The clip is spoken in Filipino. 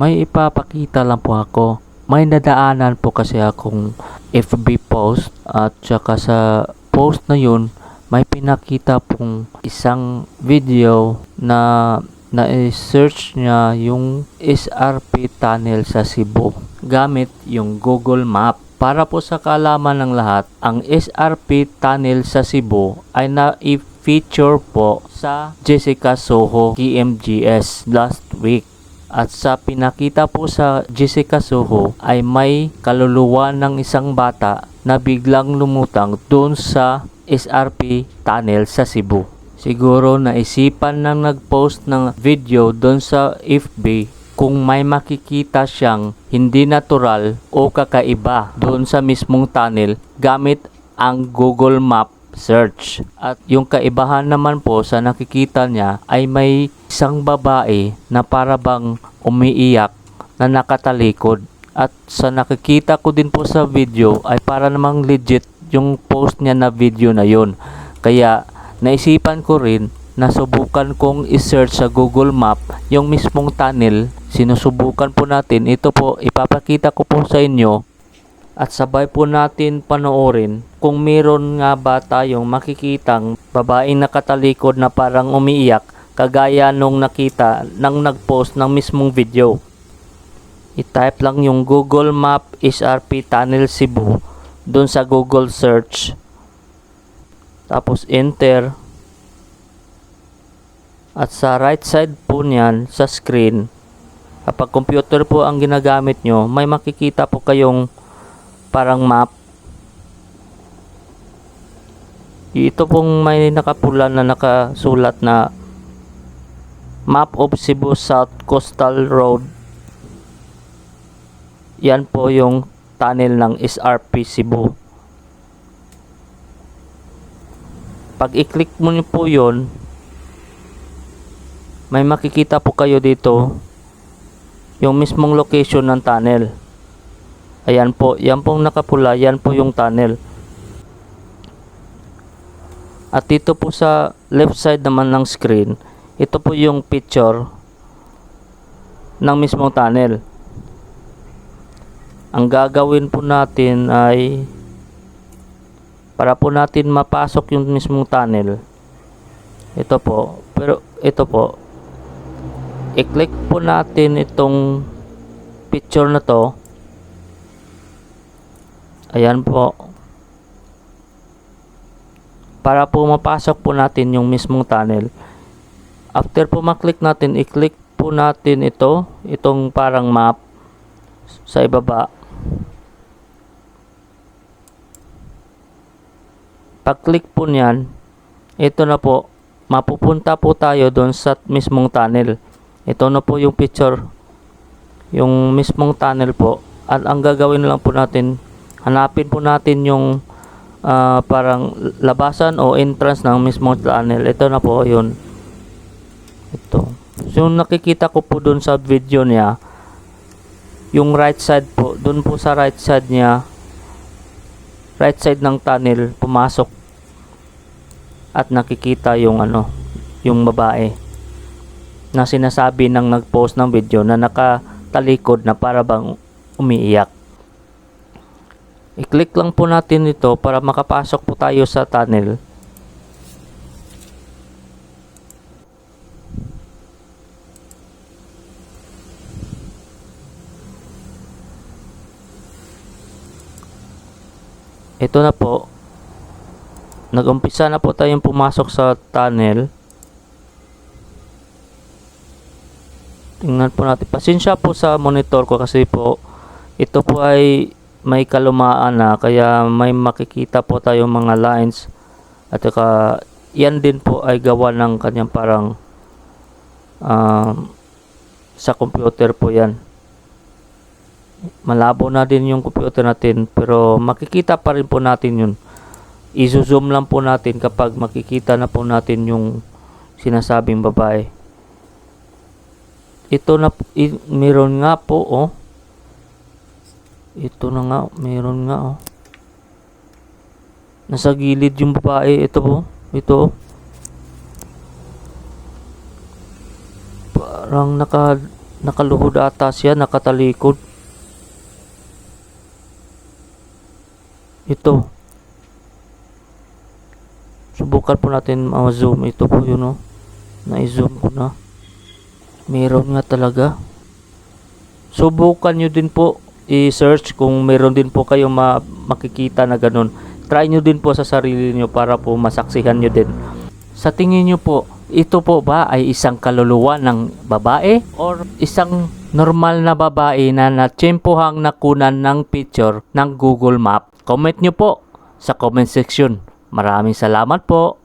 May ipapakita lang po ako. May nadaanan po kasi akong FB post at saka sa post na yun may pinakita pong isang video na na-search niya yung SRP tunnel sa Cebu gamit yung Google Map. Para po sa kaalaman ng lahat, ang SRP tunnel sa Cebu ay na-feature po sa Jessica Soho KMGS last week. At sa pinakita po sa Jessica Soho ay may kaluluwa ng isang bata na biglang lumutang doon sa SRP tunnel sa Cebu. Siguro naisipan nang nag-post ng video doon sa FB kung may makikita siyang hindi natural o kakaiba doon sa mismong tunnel gamit ang Google Map search. At yung kaibahan naman po sa nakikita niya ay may isang babae na para bang umiiyak na nakatalikod. At sa nakikita ko din po sa video ay para namang legit yung post niya na video na yun. Kaya naisipan ko rin na subukan kong i-search sa Google Map yung mismong tunnel. Sinusubukan po natin. Ito po, ipapakita ko po sa inyo at sabay po natin panoorin kung meron nga ba tayong makikitang babaeng nakatalikod na parang umiiyak kagaya nung nakita nang nag-post ng mismong video. I-type lang yung Google Map SRP Tunnel Cebu doon sa Google search. Tapos enter. At sa right side po niyan sa screen, kapag computer po ang ginagamit nyo, may makikita po kayong parang map. Ito pong may nakapula na nakasulat na Map of Cebu South Coastal Road. Yan po yung tunnel ng SRP Cebu. Pag i-click mo niyo po yon may makikita po kayo dito yung mismong location ng tunnel. Ayan po, yan pong nakapula, yan po yung tunnel. At dito po sa left side naman ng screen, ito po yung picture ng mismong tunnel. Ang gagawin po natin ay para po natin mapasok yung mismong tunnel. Ito po, pero ito po, i-click po natin itong picture na to Ayan po. Para po mapasok po natin yung mismong tunnel. After po maklik natin, i-click po natin ito, itong parang map sa ibaba. Pag-click po niyan, ito na po, mapupunta po tayo doon sa mismong tunnel. Ito na po yung picture, yung mismong tunnel po. At ang gagawin lang po natin, hanapin po natin yung ah, parang labasan o entrance ng mismong tunnel. Ito na po yun. Ito. So, yung nakikita ko po dun sa video niya, yung right side po, dun po sa right side niya, right side ng tunnel, pumasok at nakikita yung ano, yung babae na sinasabi ng nag-post ng video na nakatalikod na para bang umiiyak. I-click lang po natin ito para makapasok po tayo sa tunnel. Ito na po. Nag-umpisa na po tayong pumasok sa tunnel. Tingnan po natin. Pasensya po sa monitor ko kasi po ito po ay may kalumaan na kaya may makikita po tayong mga lines. At saka yan din po ay gawa ng kanyang parang um, sa computer po yan. Malabo na din yung computer natin pero makikita pa rin po natin yun. I-zoom lang po natin kapag makikita na po natin yung sinasabing babae. Ito na meron nga po oh ito na nga, meron nga oh. Nasa gilid yung babae. Ito po. Ito. Parang naka Nakaluhod ata siya, nakatalikod. Ito. Subukan po natin ma-zoom. Ito po yun, oh. Na-zoom ko na. Meron nga talaga. Subukan nyo din po i-search kung meron din po kayong ma- makikita na ganun. Try nyo din po sa sarili nyo para po masaksihan nyo din. Sa tingin nyo po, ito po ba ay isang kaluluwa ng babae or isang normal na babae na natsempohang nakunan ng picture ng Google Map? Comment nyo po sa comment section. Maraming salamat po.